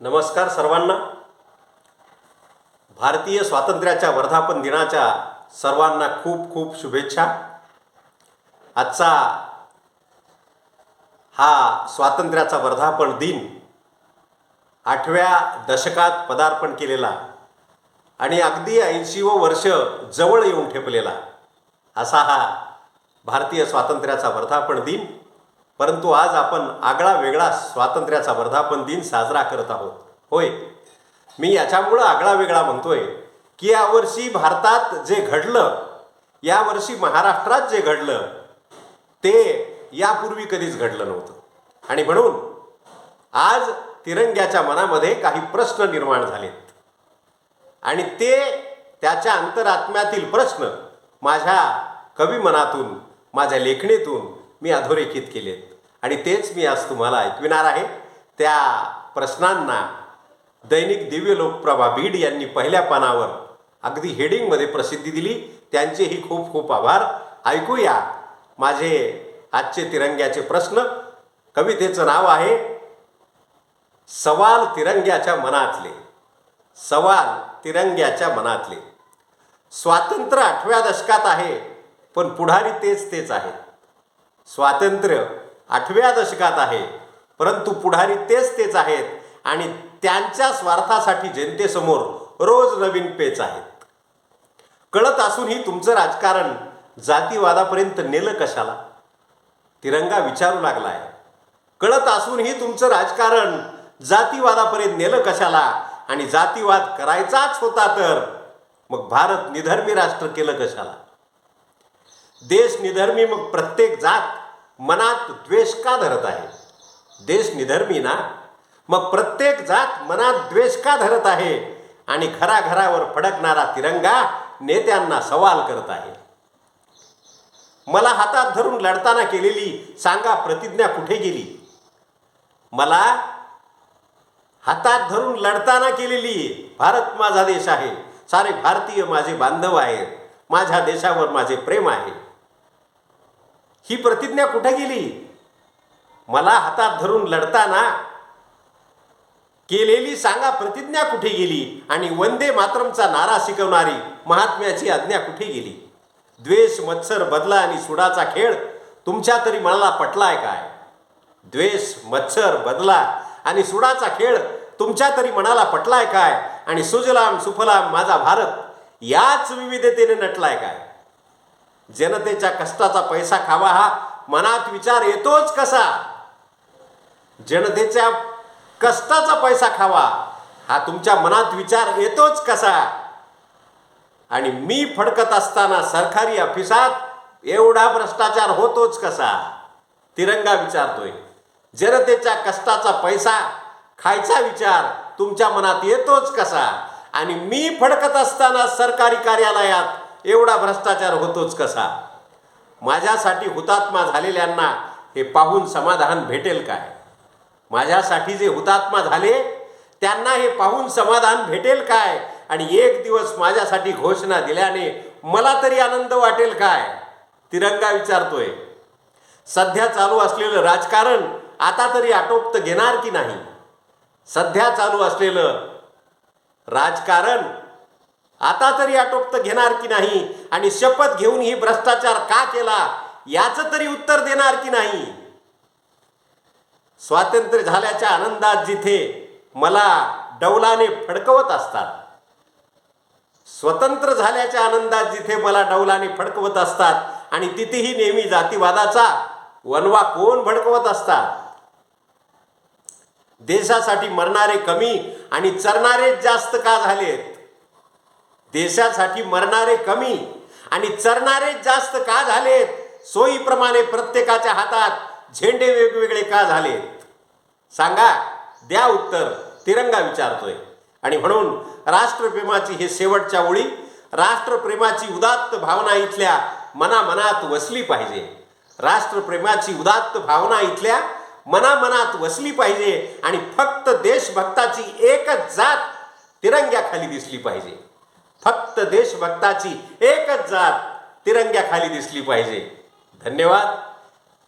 नमस्कार सर्वांना. भारतीय स्वातंत्र्याच्या वर्धापन दिनाच्या सर्वांना खूप खूप शुभेच्छा. आजचा हा स्वातंत्र्याचा वर्धापन दिन आठव्या दशकात पदार्पण केलेला आणि अगदी ऐंशी व वर्ष जवळ येऊन ठेपलेला असा हा भारतीय स्वातंत्र्याचा वर्धापन दिन. परंतु आज आपण आगळा वेगळा स्वातंत्र्याचा वर्धापन दिन साजरा करत आहोत. होय. मी याच्यामुळं आगळा वेगळा म्हणतोय की यावर्षी भारतात जे घडलं यावर्षी महाराष्ट्रात जे घडलं ते यापूर्वी कधीच घडलं नव्हतं. आणि म्हणून आज तिरंग्याच्या मनामध्ये काही प्रश्न निर्माण झालेत. आणि ते त्याच्या अंतरात्म्यातील प्रश्न माझ्या कवी मनातून माझ्या लेखणीतून मी अधोरेखित केलेत. आणि तेच मी आज तुम्हाला ऐकविणार आहे. त्या प्रश्नांना दैनिक दिव्य लोकप्रभा बीड यांनी पहिल्या पानावर अगदी हेडिंगमध्ये प्रसिद्धी दिली. त्यांचेही खूप खूप आभार. ऐकूया माझे आजचे तिरंग्याचे प्रश्न. कवितेचं नाव आहे सवाल तिरंग्याच्या मनातले. सवाल तिरंग्याच्या मनातले. स्वातंत्र्य आठव्या दशकात आहे पण पुढारी तेच तेच आहेत. स्वातंत्र्य आठव्या दशकात आहे. परंतु पुढारी तेच तेच आहेत आणि त्यांच्या स्वार्थासाठी जनतेसमोर रोज नवीन पेच आहेत. कळत असूनही तुमचं राजकारण जातीवादापर्यंत नेलं कशाला? तिरंगा विचारू लागलाय. कळत असूनही तुमचं राजकारण जातीवादापर्यंत नेलं कशाला? आणि जातीवाद करायचाच होता तर मग भारत निधर्मी राष्ट्र केलं कशाला? देश निधर्मी मग प्रत्येक जात मनात द्वेष का धरत आहे? देश निधर्मी ना? मग प्रत्येक जात मनात द्वेष का धरत आहे? आणि घराघरावर फडकणारा तिरंगा नेत्यांना सवाल करत आहे. मला हातात धरून लढताना केलेली सांगा प्रतिज्ञा कुठे गेली? मला हातात धरून लढताना केलेली भारत माझा देश आहे. सारे भारतीय माझे बांधव आहेत. माझ्या देशावर माझे प्रेम आहे. ही प्रतिज्ञा कुठे गेली? मला हातात धरून लढताना केलेली सांगा प्रतिज्ञा कुठे गेली? आणि वंदे मातरमचा नारा शिकवणारी महात्म्याची आज्ञा कुठे गेली? द्वेष मत्सर बदला आणि सुडाचा खेळ तुमच्या तरी मनाला पटलाय काय? द्वेष मत्सर बदला आणि सुडाचा खेळ तुमच्या तरी मनाला पटलाय काय? आणि सुजलाम सुफलाम माझा भारत याच विविधतेने नटलाय काय? जनतेच्या कष्टाचा पैसा खावा हा मनात विचार येतोच कसा? जनतेच्या कष्टाचा पैसा खावा हा तुमच्या मनात विचार येतोच कसा? आणि मी फडकत असताना सरकारी ऑफिसात एवढा भ्रष्टाचार होतोच कसा? तिरंगा विचारतोय. जनतेच्या कष्टाचा पैसा खायचा विचार तुमच्या मनात येतोच कसा? आणि मी फडकत असताना सरकारी कार्यालयात एवढा भ्रष्टाचार होतोच कसा? माझ्यासाठी हुतात्मा झालेल्यांना हे पाहून समाधान भेटेल काय? माझ्यासाठी जे हुतात्मा झाले त्यांना हे पाहून समाधान भेटेल काय? आणि एक दिवस माझ्यासाठी घोषणा दिल्याने मला तरी आनंद वाटेल काय? तिरंगा विचारतोय. सध्या चालू असलेलं राजकारण आता तरी आटोपत घेणार की नाही? सध्या चालू असलेलं राजकारण आता तरी आटोपत घेणार की नाही? आणि शपथ घेऊन ही भ्रष्टाचार का केला? याच तरी उत्तर देणार की नाही? स्वातंत्र्य झाल्याच्या आनंदात जिथे मला डौलाने फडकवत असतात स्वतंत्र झाल्याच्या आनंदात जिथे मला डौलाने फडकवत असतात आणि तिथेही नेहमी जातीवादाचा वनवा कोण भडकवत असतात? देशासाठी मरणारे कमी आणि चरणारेच जास्त का झालेत? देशासाठी मरणारे कमी आणि चरणारे जास्त का झालेत? सोयीप्रमाणे प्रत्येकाच्या हातात झेंडे वेगवेगळे का झालेत? सांगा द्या उत्तर. तिरंगा विचारतोय. आणि म्हणून राष्ट्रप्रेमाची हे शेवटच्या ओळी राष्ट्रप्रेमाची उदात्त भावना इथल्या मनामनात वसली पाहिजे. राष्ट्रप्रेमाची उदात्त भावना इथल्या मनामनात वसली पाहिजे आणि फक्त देशभक्ताची एकच जात तिरंग्याखाली दिसली पाहिजे. फक्त देशभक्ताची एकच जात तिरंग्याखाली दिसली पाहिजे. धन्यवाद.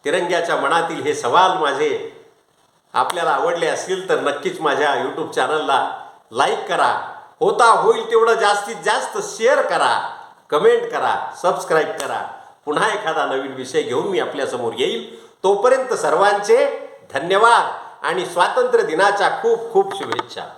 तिरंग्याच्या मनातील हे सवाल माझे. आपल्याला आवडले असतील तर नक्कीच माझ्या यूट्यूब चॅनलला लाईक करा. होता होईल तेवढं जास्तीत जास्त शेअर करा. कमेंट करा. सबस्क्राईब करा. पुन्हा एखादा नवीन विषय घेऊन मी आपल्यासमोर येईल. तोपर्यंत सर्वांचे धन्यवाद आणि स्वातंत्र्य दिनाच्या खूप खूप शुभेच्छा.